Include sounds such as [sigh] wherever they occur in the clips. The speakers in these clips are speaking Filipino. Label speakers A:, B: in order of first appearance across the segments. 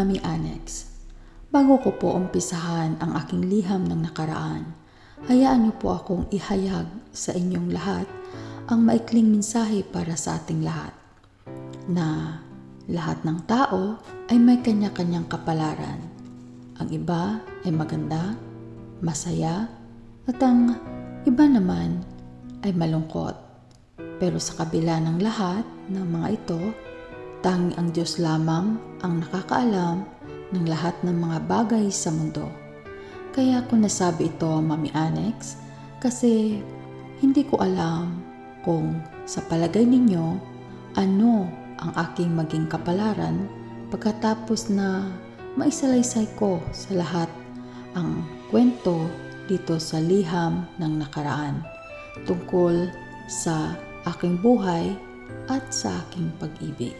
A: Mami Annex, bago ko po umpisahan ang aking liham ng nakaraan, hayaan niyo po akong ihayag sa inyong lahat ang maikling mensahe para sa ating lahat na lahat ng tao ay may kanya-kanyang kapalaran. Ang iba ay maganda, masaya, at ang iba naman ay malungkot. Pero sa kabila ng lahat ng mga ito, tanging ang Diyos lamang ang nakakaalam ng lahat ng mga bagay sa mundo. Kaya ko nasabi ito, Mami Annex, kasi hindi ko alam kung sa palagay ninyo ano ang aking maging kapalaran pagkatapos na maisalaysay ko sa lahat ang kwento dito sa liham ng nakaraan tungkol sa aking buhay at sa aking pag-ibig.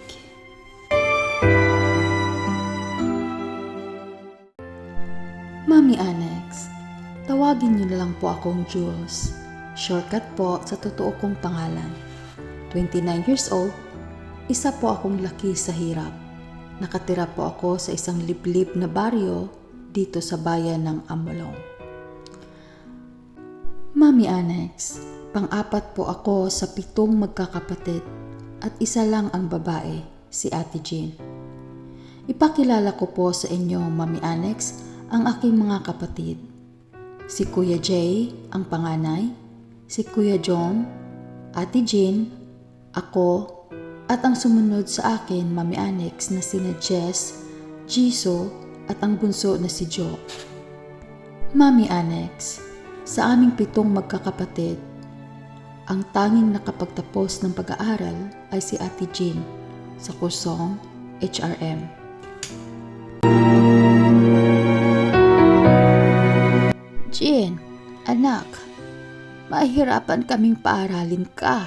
A: Mami Annex, tawagin niyo na lang po akong Jules. Shortcut po sa totoo kong pangalan. 29 years old, isa po akong laki sa hirap. Nakatira po ako sa isang liblib na baryo dito sa bayan ng Amolong. Mami Annex, pang-apat po ako sa pitong magkakapatid at isa lang ang babae, si Ate Jean. Ipakilala ko po sa inyo, Mami Annex, ang aking mga kapatid. Si Kuya Jay, ang panganay, si Kuya John, Ate Jean, ako, at ang sumunod sa akin, Mami Annex, na sina Jess, Jisoo, at ang bunso na si Joe. Mami Annex, sa aming pitong magkakapatid, ang tanging nakapagtapos ng pag-aaral ay si Ate Jean sa kursong HRM. Mahihirapan kaming paaralin ka.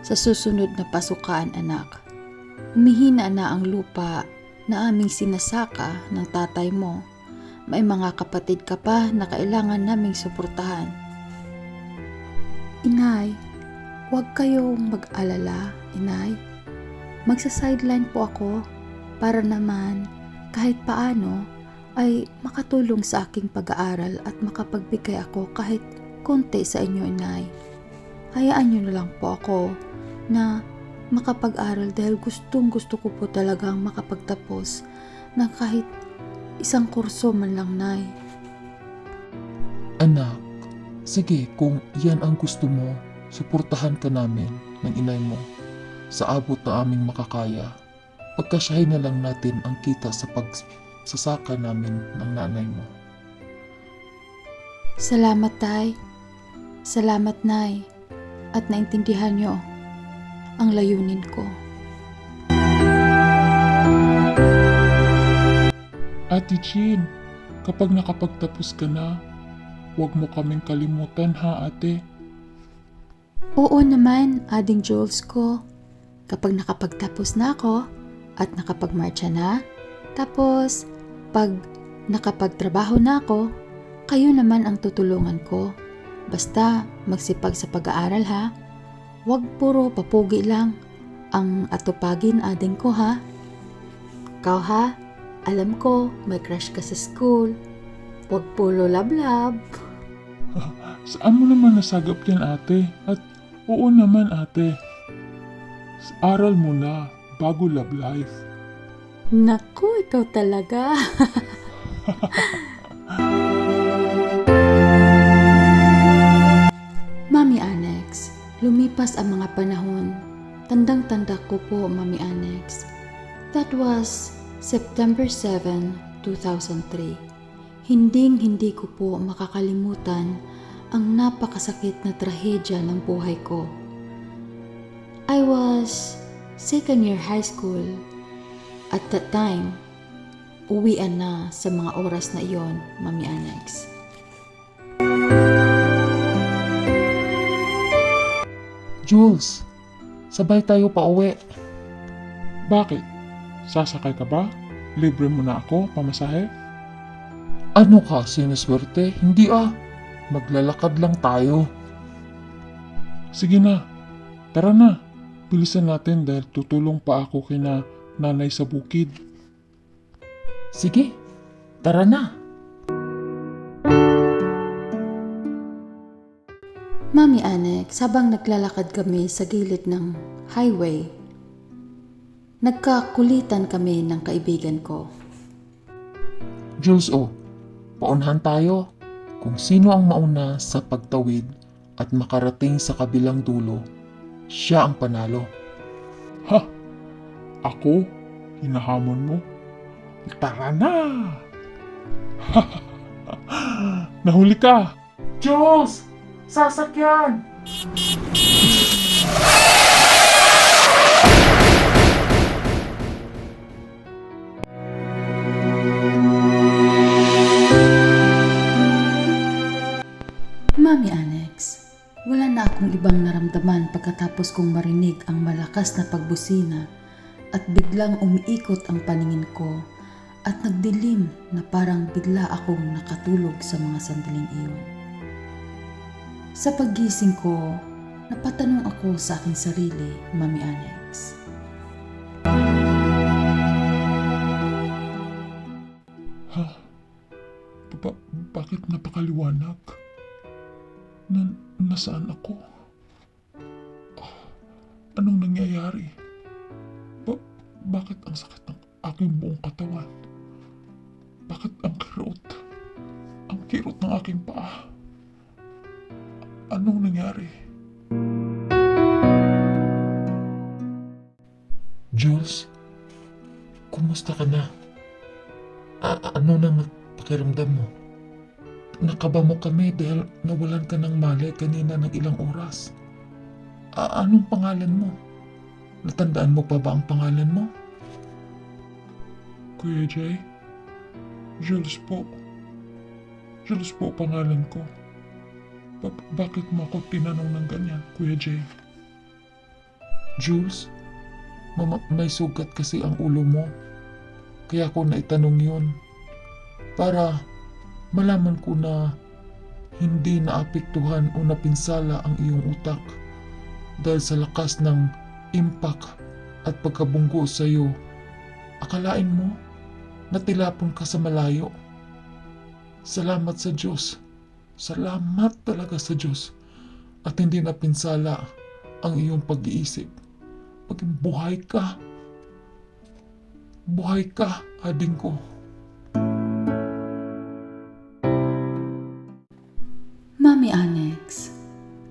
A: Sa susunod na pasukan, anak, humihina na ang lupa na aming sinasaka ng tatay mo. May mga kapatid ka pa na kailangan naming suportahan. Inay, huwag kayong mag-alala, inay. Magsa-sideline po ako para naman kahit paano ay makatulong sa aking pag-aaral at makapagbigay ako kahit konti sa inyo, inay. Hayaan niyo na lang po ako na makapag-aral dahil gustong gusto ko po talagang makapagtapos na kahit isang kurso man lang, nay.
B: Anak, sige kung yan ang gusto mo, suportahan ka namin ng inay mo sa abot na aming makakaya. Pagkasyahin na lang natin ang kita sa pagsasaka namin ng nanay mo.
A: Salamat, tay. Salamat, nay. At naintindihan niyo ang layunin ko.
B: Ate Jean, kapag nakapagtapos ka na, huwag mo kaming kalimutan ha ate.
A: Oo naman, ading Jules ko. Kapag nakapagtapos na ako at nakapagmarcha na, tapos pag nakapagtrabaho na ako, kayo naman ang tutulungan ko. Basta magsipag sa pag-aaral ha. Huwag puro papugi lang ang atupagin ading ko ha. Ikaw ha, alam ko may crush ka sa school. Huwag puro lablab. [laughs]
B: Saan mo naman nasagap yan ate? At oo naman ate. Aral mo na bago love life.
A: Naku, ikaw talaga. [laughs] Annex, lumipas ang mga panahon. Tandang-tanda ko po, Mami Annex. That was September 7, 2003. Hinding-hindi ko po makakalimutan ang napakasakit na trahedya ng buhay ko. I was second year high school at that time, uwian na sa mga oras na iyon, Mami Annex.
B: Jules, sabay tayo pa uwi. Bakit? Sasakay ka ba? Libre mo na ako, pamasahe? Ano ka, sinuswerte? Hindi ah. Maglalakad lang tayo. Sige na. Tara na. Bilisan natin dahil tutulong pa ako kina nanay sa bukid. Sige, tara na.
A: Mami Anex, habang naglalakad kami sa gilid ng highway, nagkakulitan kami ng kaibigan ko.
B: Jules, oh, paunahan tayo. Kung sino ang mauna sa pagtawid at makarating sa kabilang dulo, siya ang panalo. Ha? Ako? Hinahamon mo? Tara na! [laughs] Nahuli ka! Jules! Sasakyan!
A: Mami Anex, wala na akong ibang naramdaman pagkatapos kong marinig ang malakas na pagbusina at biglang umiikot ang paningin ko at nagdilim na parang bigla akong nakatulog sa mga sandaling iyon. Sa paggising ko, napatanong ako sa aking sarili, Mami Anex.
B: Ha? Ba- bakit napakaliwanag? Na nasaan ako? Ah, anong nangyayari? Ba- bakit ang sakit ng aking buong katawan? Bakit ang kirot? Ang kirot ng aking paa? Anong nangyari? Jules, kumusta ka na? A- ano nang pakiramdam mo? Nakaba mo kami dahil nawalan ka ng mali kanina ng ilang oras. A- anong pangalan mo? Natandaan mo pa ba ang pangalan mo? Kuya Jay? Jules po. Jules po pangalan ko. Ba- bakit mo ako tinanong ng ganyan, Kuya Jay? Jules, mama, may sugat kasi ang ulo mo. Kaya ko naitanong yun. Para malaman ko na hindi naapektuhan o napinsala ang iyong utak dahil sa lakas ng impact at pagkabunggo sa iyo. Akalain mo, natilapon ka sa malayo. Salamat sa Diyos. Salamat talaga sa Diyos. At hindi napinsala ang iyong pag-iisip. Maging buhay ka. Buhay ka, ading ko.
A: Mami Annex,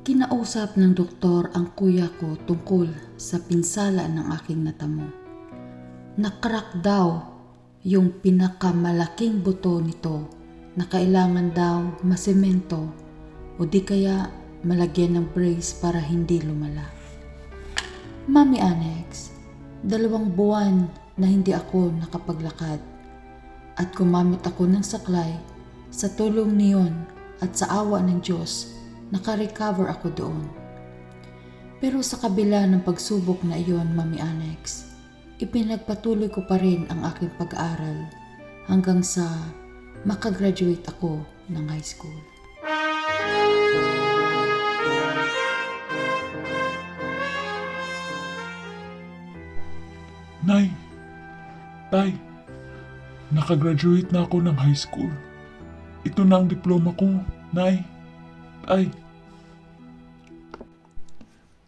A: kinausap ng doktor ang kuya ko tungkol sa pinsala ng aking natamo. Nakrak daw yung pinakamalaking buto nito na kailangan daw masemento o di kaya malagyan ng brace para hindi lumala. Mami Annex, dalawang buwan na hindi ako nakapaglakad at gumamit ako ng saklay sa tulong niyon at sa awa ng Diyos, nakarecover ako doon. Pero sa kabila ng pagsubok na iyon, Mami Annex, ipinagpatuloy ko pa rin ang aking pag-aaral hanggang sa makagraduate ako ng high school.
B: Nay, Tay, nakagraduate na ako ng high school. Ito na ang diploma ko, Nay. Tay.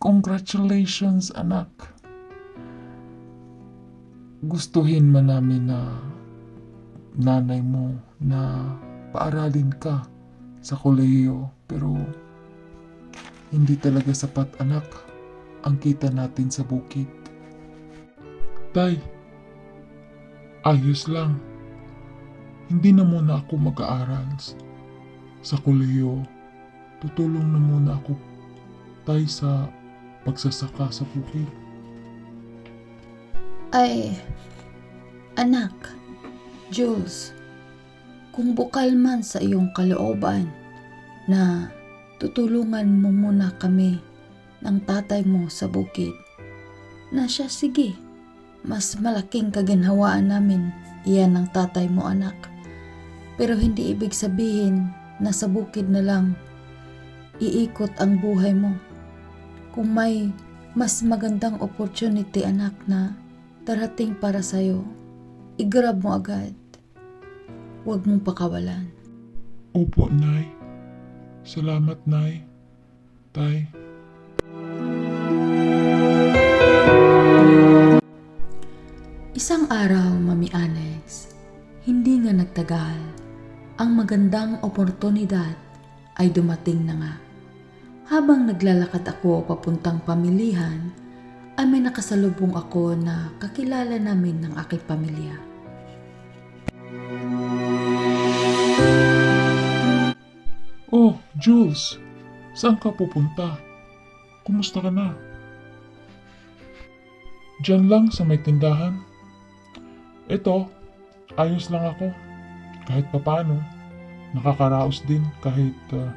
B: Congratulations, anak. Gustuhin man namin na nanay mo na paaralin ka sa kolehiyo pero hindi talaga sapat anak ang kita natin sa bukid. Tay, ayos lang. Hindi na muna ako mag-aaral sa kolehiyo. Tutulong na muna ako tay sa pagsasaka sa bukid.
A: Ay, anak, Jules, kung bukal man sa iyong kalooban na tutulungan mo muna kami ng tatay mo sa bukid, na siya sige, mas malaking kaginhawaan namin iyan ng tatay mo anak. Pero hindi ibig sabihin na sa bukid na lang iikot ang buhay mo. Kung may mas magandang opportunity anak na darating para sa'yo, i-grab mo agad. huwag mong pakawalan.
B: Opo, Nay. Salamat, Nay. Tay.
A: Isang araw, Mami Anex, hindi nga nagtagal. Ang magandang oportunidad ay dumating na nga. Habang naglalakad ako papuntang pamilihan, ay may nakasalubong ako na kakilala namin ng aking pamilya.
B: Oh, Jules. Saan ka pupunta? Kumusta ka na? Diyan lang sa may tindahan. Ito, ayos lang ako. Kahit papano, nakakaraos din kahit ah,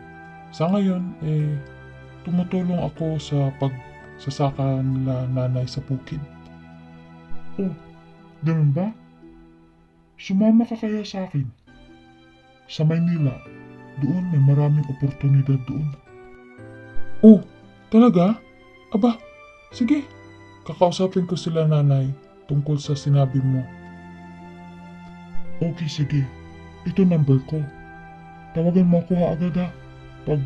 B: sa ngayon, eh, tumutulong ako sa pagsasaka nila nanay sa bukid. Oh, ganun ba? Sumama ka kaya sa akin? Sa Maynila, doon may maraming oportunidad doon. Oh, talaga? Aba, sige. Kakausapin ko sila nanay tungkol sa sinabi mo. Okay, sige. Ito number ko. Tawagan mo ako agad ha. Pag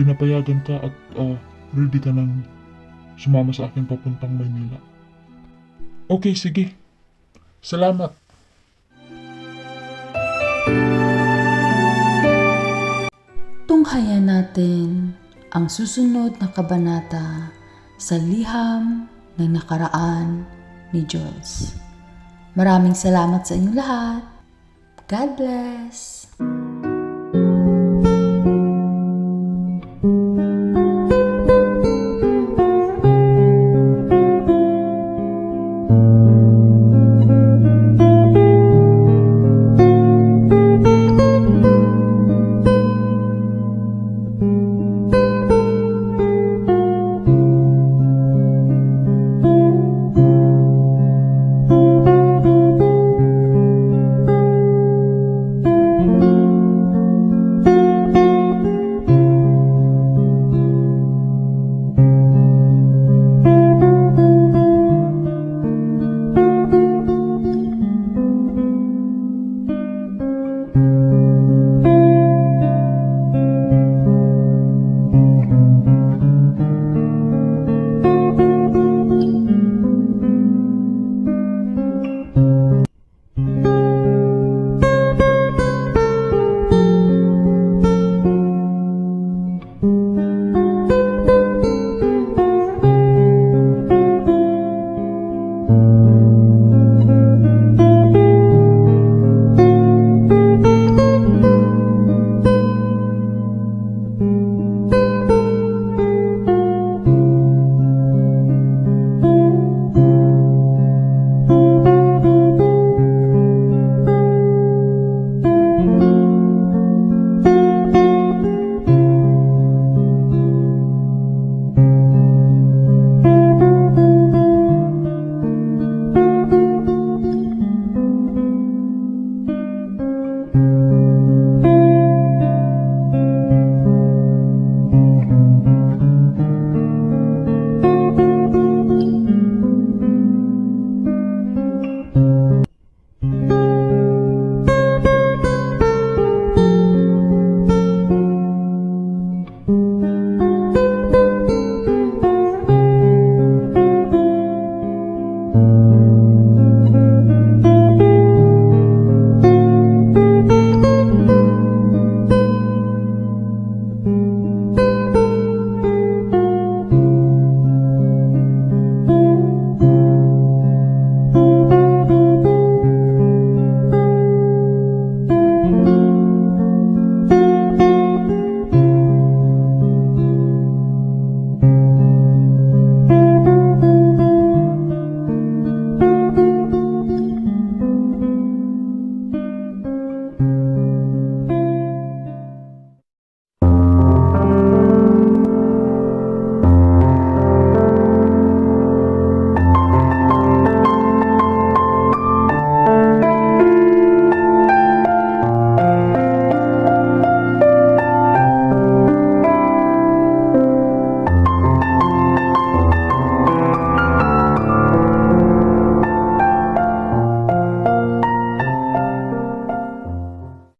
B: pinapayagan ka at ah, ready ka nang sumama sa akin papuntang Maynila. Okay, sige. Salamat.
A: Tunghayan natin ang susunod na kabanata sa liham ng nakaraan ni Jules. Maraming salamat sa inyong lahat. God bless!